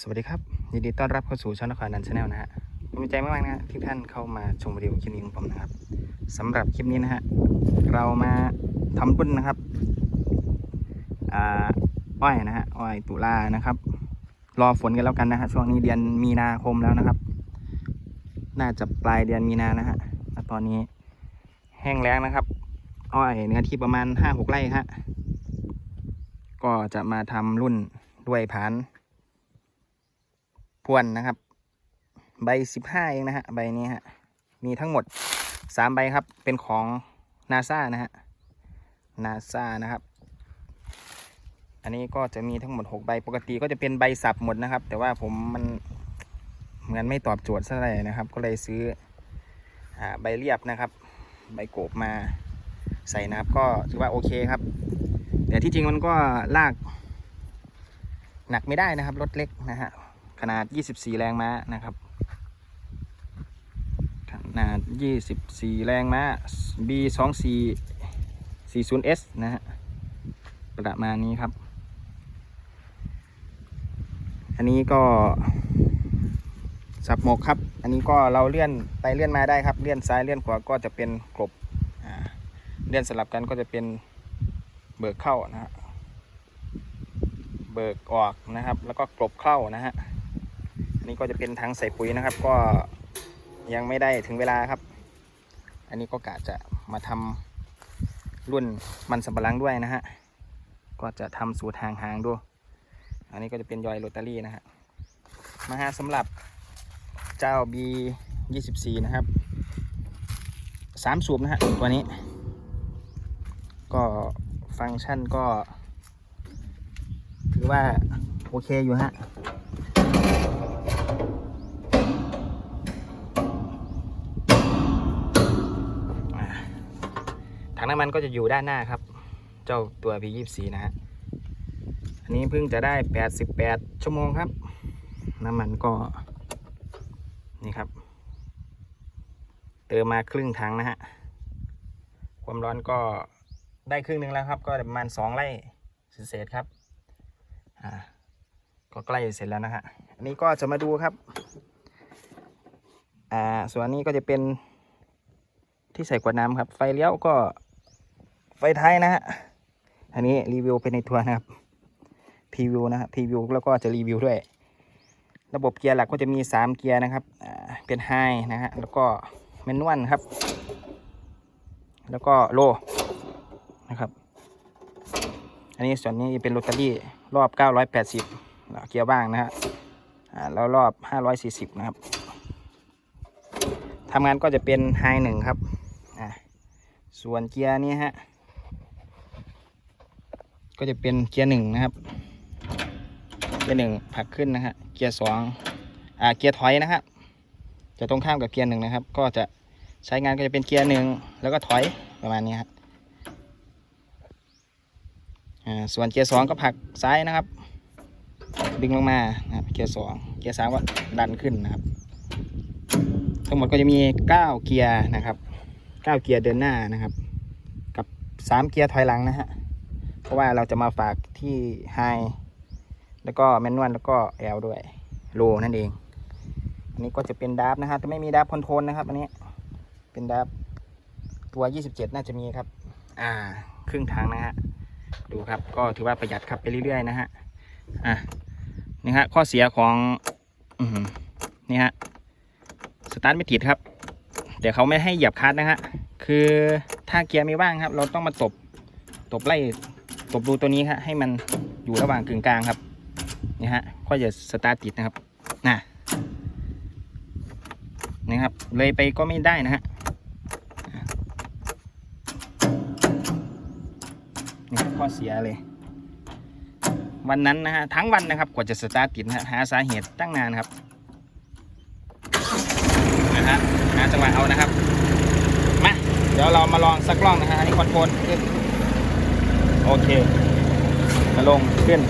สวัสดีครับ ยินดีต้อนรับเข้าสู่ช่องนครนันชาแนลนะฮะภูมิใจมากๆนะฮะที่ท่านเข้ามาชมวิดีโอคลิปนี้ของผมนะครับสำหรับคลิปนี้นะฮะเรามาทำบุญนะครับอ่าอ้อยนะฮะอ้อยตุลานะครับ รอฝนกันแล้วกันนะฮะช่วงนี้เดือนมีนาคมแล้วนะครับ น่าจะปลายเดือนมีนานะฮะแล้วตอนนี้แห้งแล้งนะครับ อ้อยเนื้อที่ประมาณห้าหกไร่ฮะก็จะมาทำรุ่นด้วยผาน พวนนะครับ ใบสิบห้าเองนะฮะใบนี้ฮะมีทั้งหมดสามใบครับเป็นของนาซานะฮะนาซานะครับ อันนี้ก็จะมีทั้งหมดหกใบปกติก็จะเป็นใบสับหมดนะครับ แต่ว่าผมมันเหมือนไม่ตอบโจทย์เท่าไหร่นะครับ ก็เลยซื้ออใบเรียบนะครับ ใบโกบมาใส่นะครับก็ถือว่าโอเคครับ แต่ที่จริงมันก็ลากหนักไม่ได้นะครับรถเล็กนะฮะ ขนาด 24 แรงม้านะครับ ขนาด 24 แรงม้า B24 40S นะฮะประมาณนี้ครับ อันนี้ก็ สับหมกครับ อันนี้ก็เราเลื่อนไปเลื่อนมาได้ครับ เลื่อนซ้ายเลื่อนขวาก็จะเป็นกลบเลื่อนสลับกันก็จะเป็นเบิกเข้านะฮะเบิกออกนะครับ แล้วก็กลบเข้านะฮะ นนี้ก็จะเป็นทั้งใส่ปุ๋ยนะครับ ก็ยังไม่ได้ถึงเวลาครับ อันนี้ก็กะจะมาทำรุ่นมันสำปะหลังด้วยนะฮะ ก็จะทำสูตรห่างๆดู อันนี้ก็จะเป็นยอยโรตารี่นะฮะ มาฮะสำหรับเจ้า B 24นะครับสามสูบนะฮะตัวนี้ ก็ฟังก์ชันก็ ถือว่า โอเคอยู่ฮะ อ่าถัง น้ำมันก็จะอยู่ด้านหน้าครับ เจ้าตัว V24 นะฮะ อันนี้เพิ่งจะได้ 88 ชั่วโมงครับ น้ำมันก็ นี่ครับ เติมมาครึ่งถังนะฮะ ความร้อนก็ได้ครึ่งหนึ่งแล้วครับ ก็ประมาณ 2 ไร่เศษครับ อ่า ก็ใกล้เสร็จแล้วนะฮะ อันนี้ก็จะมาดูครับ อ่า ส่วนนี้ก็จะเป็นที่ใส่ขวดน้ำครับ ไฟเลี้ยวก็ ไฟท้ายนะฮะอันนี้รีวิวไปในตัวร์นะครับพรีวิวนะฮะพรีวิวแล้วก็จะรีวิวด้วย ระบบเกียร์หลักก็จะมี 3 เกียร์นะครับอ่าเป็นไฮนะฮะแล้วก็แมนนวลครับ แล้วก็โลนะครับ อันนี้ส่วนนี้เป็นโรตารี่รอบ 980แล้วเกียร์ว่างนะฮะอ่าแล้วรอบ 540 นะครับทำงานก็จะเป็นไฮหนึ่งครับอ่าส่วนเกียร์นี้ฮะ ก็จะเป็นเกียร์หนึ่งนะครับ เกียร์หนึ่งผลักขึ้นนะฮะ เกียร์สองอ่า เกียร์ถอยนะครับจะตรงข้ามกับเกียร์หนึ่งนะครับ ก็จะใช้งานก็จะเป็นเกียร์หนึ่งแล้วก็ถอยประมาณนี้ครับอ่าส่วนเกียร์สองก็ผลักซ้ายนะครับ ดึงลงมานะครับเกียร์สองเกียร์สามก็ดันขึ้นนะครับ ทั้งหมดก็จะมี9เกียร์นะครับ9เกียร์เดินหน้านะครับ กับ3เกียร์ถอยหลังนะฮะ เพราะว่าเราจะมาฝากที่ไฮแล้วก็แมนนวลแล้วก็แอลด้วยโลนั่นเอง อันนี้ก็จะเป็นดับนะฮะแต่ไม่มีดับคอนโทรลนะครับอันนี้เป็นดับตัว 27 น่าจะมีครับ อ่า ครึ่งทางนะฮะดูครับก็ถือว่าประหยัดขับไปเรื่อยๆนะฮะอะนี่ฮะข้อเสียของอืนี่ฮะสตาร์ทไม่ติดครับ เดี๋ยวเขาไม่ให้เหยียบคลัตช์นะฮะคือถ้าเกียร์ไม่ว่างครับ เราต้องมาตบตบไล่ ตบดูตัวนี้ครับให้มันอยู่ระหว่างกึ่งกลางครับนี่ฮะก็จะสตาร์ทติดนะครับน่ะนี่ครับ เลยไปก็ไม่ได้นะฮะนี่ข้อเสียเลย วันนั้นนะฮะทั้งวันนะครับกว่าจะสตาร์ทติดนะฮะหาสาเหตุตั้งนานครับนะฮะหาจังหวะเอานะครับมาเดี๋ยวเรามาลองสักกล้องนะฮะอันนี้คอนโทรล โอเคมาลงขึ้น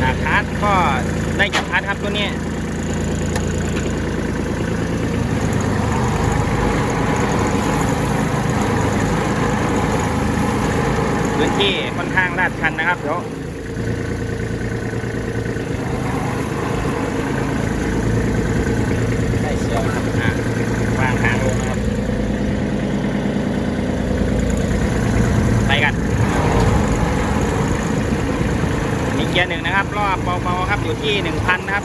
หาคาร์ดก็ได้จากคาร์ดครับตัวนี้พื้นที่ค่อนข้างลาดชันนะครับเดี๋ยว เกียร์หนึ่งนะครับ รอบเบาๆครับอยู่ ที่หนึ่งพันนะครับ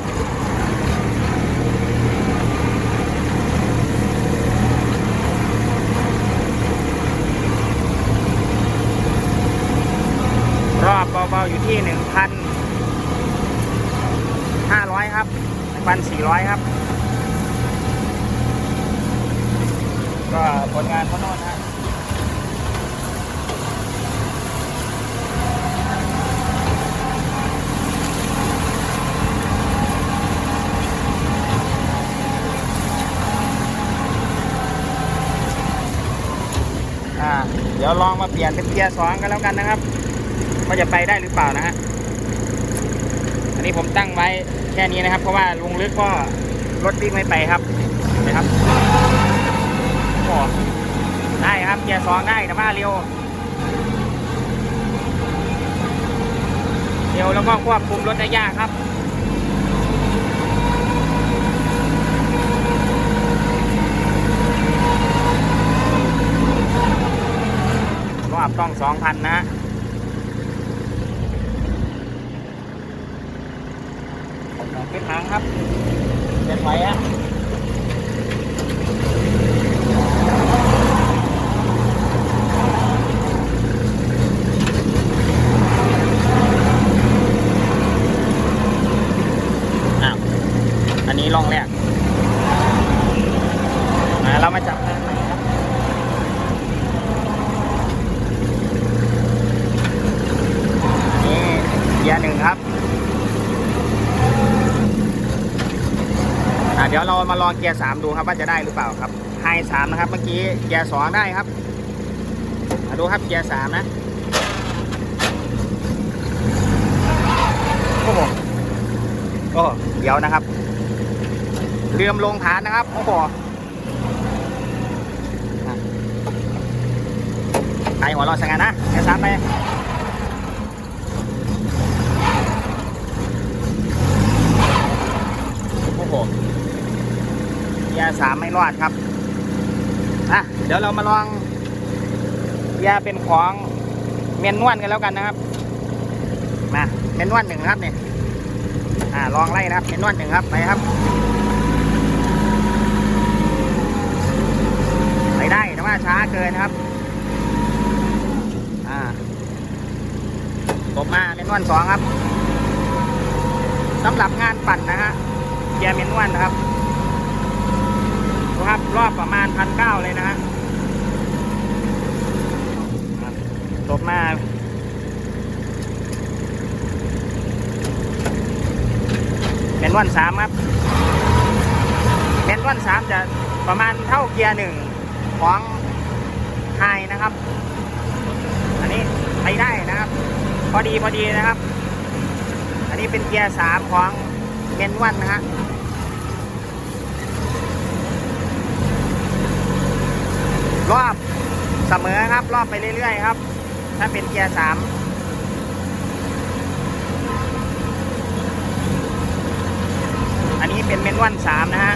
รอบเบาๆอยู่ที่หนึ่งพันห้าร้อยครับหนึ่งพันสี่ร้อยครับ ก็ผลงานเขาโน่นนะ อ่าเดี๋ยวลองมาเปลี่ยนเป็นเกียร์สองกันแล้วกันนะครับว่าจะไปได้หรือเปล่านะฮะอันนี้ผมตั้งไว้แค่นี้นะครับ เพราะว่าลุงลึกก็รถวิ่งไม่ไปครับนะครับโอ้ได้ครับเกียร์สองได้แต่ว่าเร็วเร็วแล้วก็ควบคุมรถได้ยากครับ รอบต้องสองพันนะฮะขึ้นทางครับเดินไหวอะอ้าว อันนี้ล่องแรกมาเรามาจับทางใหม่ครับ นี่เกียร์หนึ่งครับ อ่าเดี๋ยวเรามา ลองเกียร์สามดูครับว่าจะได้หรือเปล่าครับไฮสามนะครับเมื่อกี้เกียร์สองได้ครับมาดูครับเกียร์สามนะโอ้โหโอ้เดี๋ยวนะครับเรือมลงฐานนะครับโอ้โหไปหัวรอสังกันนะเกียร์สามไปโอ้โห ยาสามไม่รอดครับอะเดี๋ยวเรามาลองยาเป็นของเมนนวลกันแล้วกันนะครับมาเมนนวลหนึ่งครับเนี่ยอ่าลองไล่นะครับเมนนวลหนึ่งครับไปครับไปได้แต่ว่าช้าเกินนะครับอ่าตบมาเมนนวลสองครับสำหรับงานปั่นนะฮะเกียร์เมนนวลนะครับ ครับ รอบประมาณพันเก้าเลยนะฮะครับจบมาเมนนวลสามครับเมนนวลสามจะประมาณเท่าเกียร์หนึ่งของไฮนะครับ อันนี้ไปได้นะครับ พอดีพอดีนะครับ อันนี้เป็นเกียร์สามของเมนวันนะฮะ รอบเสมอครับ รอบไปเรื่อยๆครับ ถ้าเป็นเกียร์สามอันนี้เป็นเมนวันสามนะฮะ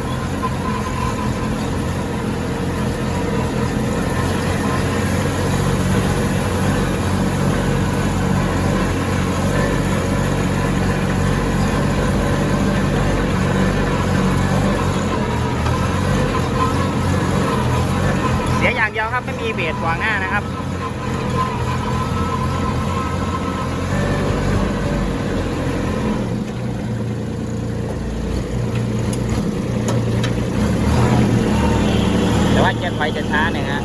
เสียอย่างเดียวครับ ไม่มีเบรกขวางหน้านะครับ แต่ว่าเกียร์ไฟจะช้าหน่อยฮะ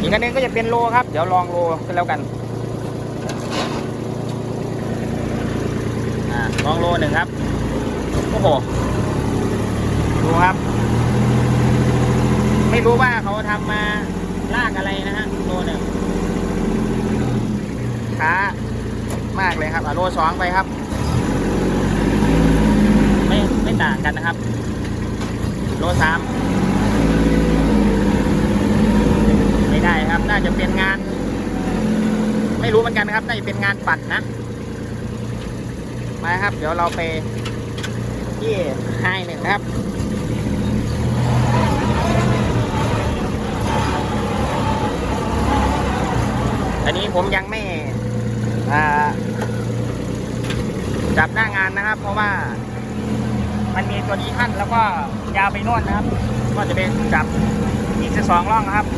อีกอันหนึงก็จะ เป็นโลครับ เดี๋ยวลองโลกันแล้วกันอลองโลหนึ่งครับ โอ้โห ดูครับ ไม่รู้ว่าเขาทำมาลากอะไรนะฮะโลหนึ่งช้ามากเลยครับอะโลสองไปครับ ไม่ไม่ต่างกันนะครับ โลสาม ไม่ได้ครับ น่าจะเป็นงาน ไม่รู้เหมือนกันครับ น่าจะเป็นงานปั่นนะ มาครับ เดี๋ยวเราไปที่ไฮหนึ่งครับอันนี้ผมยังไม่จับหน้างานนะครับ เพราะว่ามันมีตัวนี้ขั้นแล้วก็ยาวไปน่นนะครับ ก็จะเป็นจับอีกสักสองร่องนะครับ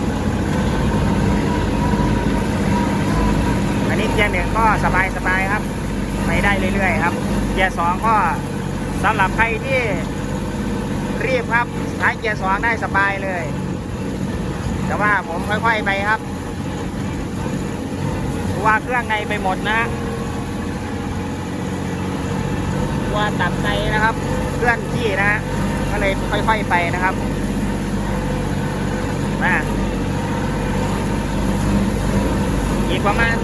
นี้เกียร์หนึ่งก็สบายสบายครับ ไปได้เรื่อยๆครับ เกียร์สองก็สำหรับใครที่รีบครับใช้เกียร์สองได้สบายเลย แต่ว่าผมค่อยๆไปครับว่าเครื่องในไปหมดนะว่าตัดในนะครับเคลื่อนที่นะฮะก็เลยค่อยๆไปนะครับมาอีกประมาณ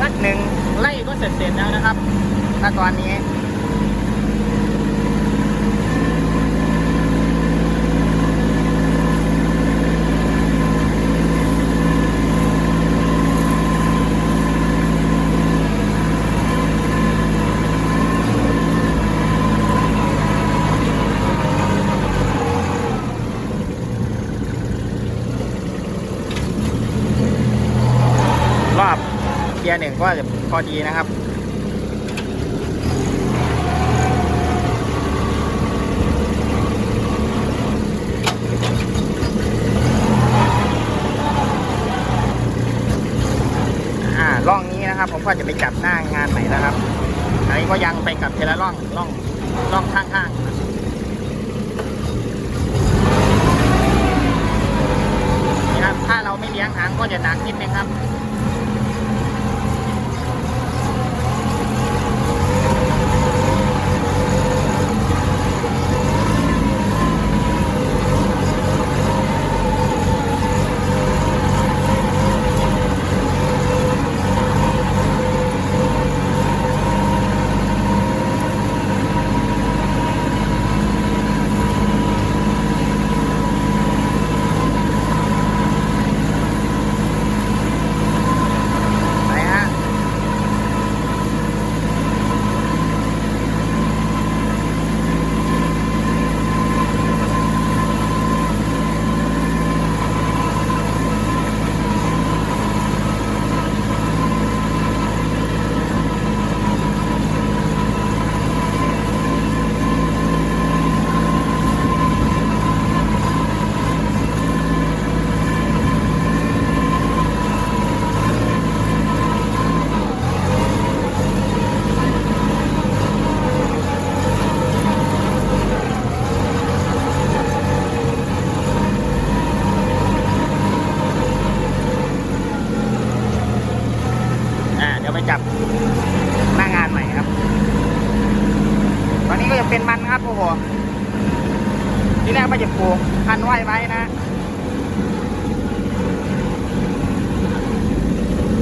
สักหนึ่งไล่ก็เสร็จๆแล้วนะครับถ้าตอนนี้ รอบเก็จะพอดีนะครับอ่าร่องนี้นะครับ ผมก็จะไปจับหน้างานใหม่แล้วครับอันนี้ก็ยังไปกับเทละร่องร่องร่องข้างๆนี่ครับถ้าเราไม่เลี้ยงหางก็จะหนักนิดนึงครับ ไหนฮะ อ่าเดี๋ยวไปจับหน้างานใหม่ครับ ตอนนี้ก็จะเป็นมันครับโอ้โห ที่แรกไม่จะปลูกพันไว้ไว้นะ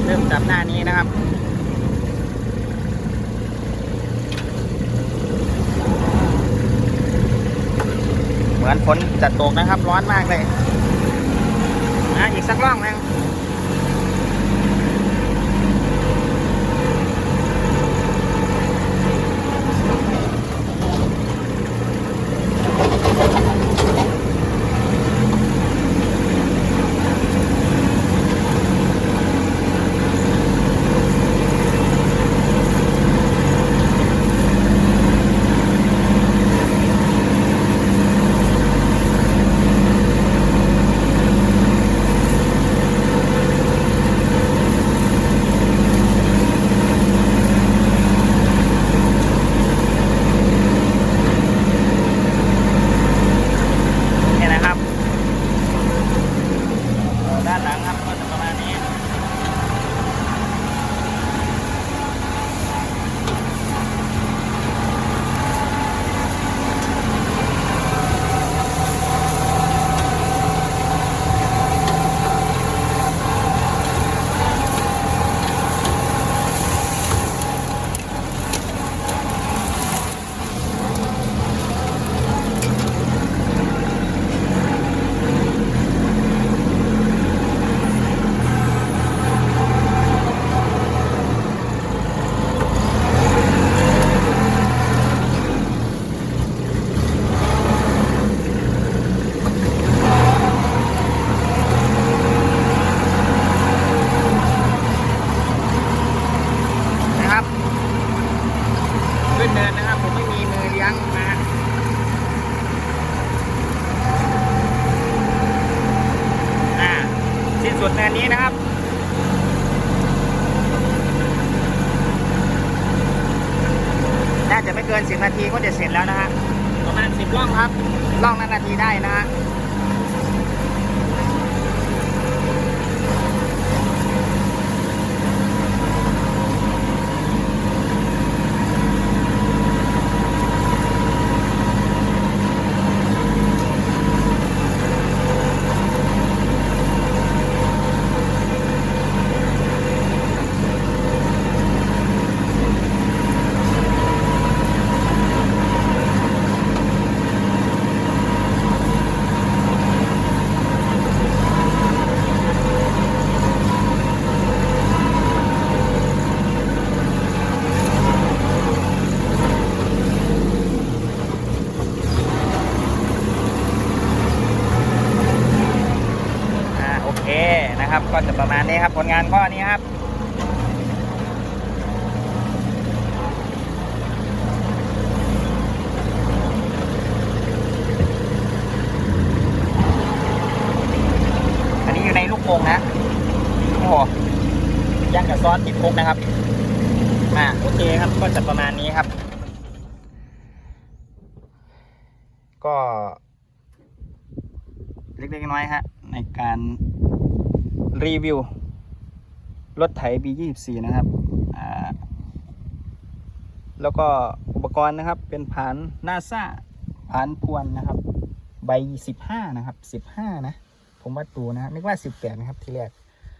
เริ่มจับหน้านี้นะครับเหมือนฝนจะตกนะครับ ร้อนมากเลยอะอีกสักร่องนึง 10ร่องครับล่องละนาทีได้นะฮะ อ่าโอเคนะครับ ก็ จะครับ ผลงานข้อนี้ครับ อันนี้อยู่ในลูกโป่งนะโอ้โหย่างกับซอสติดคุกนะครับอ่าโอเคครับก็จะประมาณนี้ครับ ก็เล็กๆน้อยๆฮะในการรีวิว รถไถ B24 นะครับแล้วก็อุปกรณ์นะครับเป็นผานนาซาผานพวนนะครับ ใบ 15 นะครับ 15 นะ ผมว่าตูนะนึกว่า 18 นะครับที่แรก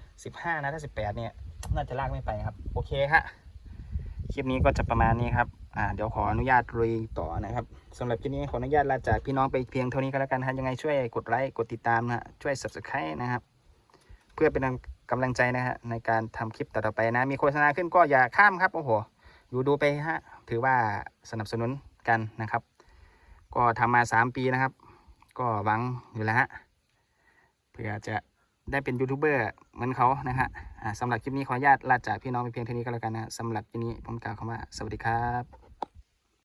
15 นะถ้า 18 เนี่ย น่าจะลากไม่ไปครับ โอเคฮะคลิปนี้ก็จะประมาณนี้ครับอ่าเดี๋ยวขออนุญาตลุยต่อนะครับสำหรับคลิปนี้ขออนุญาตลาจากพี่น้องไปเพียงเท่านี้ก็แล้วกันฮะยังไงช่วยกดไลค์กดติดตามนะฮะช่วย subscribe นะครับ เพื่อเป็น กำลังใจนะฮะในการทำคลิปต่อไปนะ มีโฆษณาขึ้นก็อย่าข้ามครับโอ้โหดูดูไปฮะถือว่าสนับสนุนกันนะครับ ก็ทำมา 3 ปีนะครับ ก็หวังอยู่แล้วฮะเพื่อจะได้เป็นยูทูบเบอร์เหมือนเขานะฮะสำหรับคลิปนี้ขออนุญาตลาจากพี่น้องไปเพียงเท่านี้ก็แล้วกันนะสำหรับคลิปนี้ผมกล่าวคำว่าสวัสดีครับ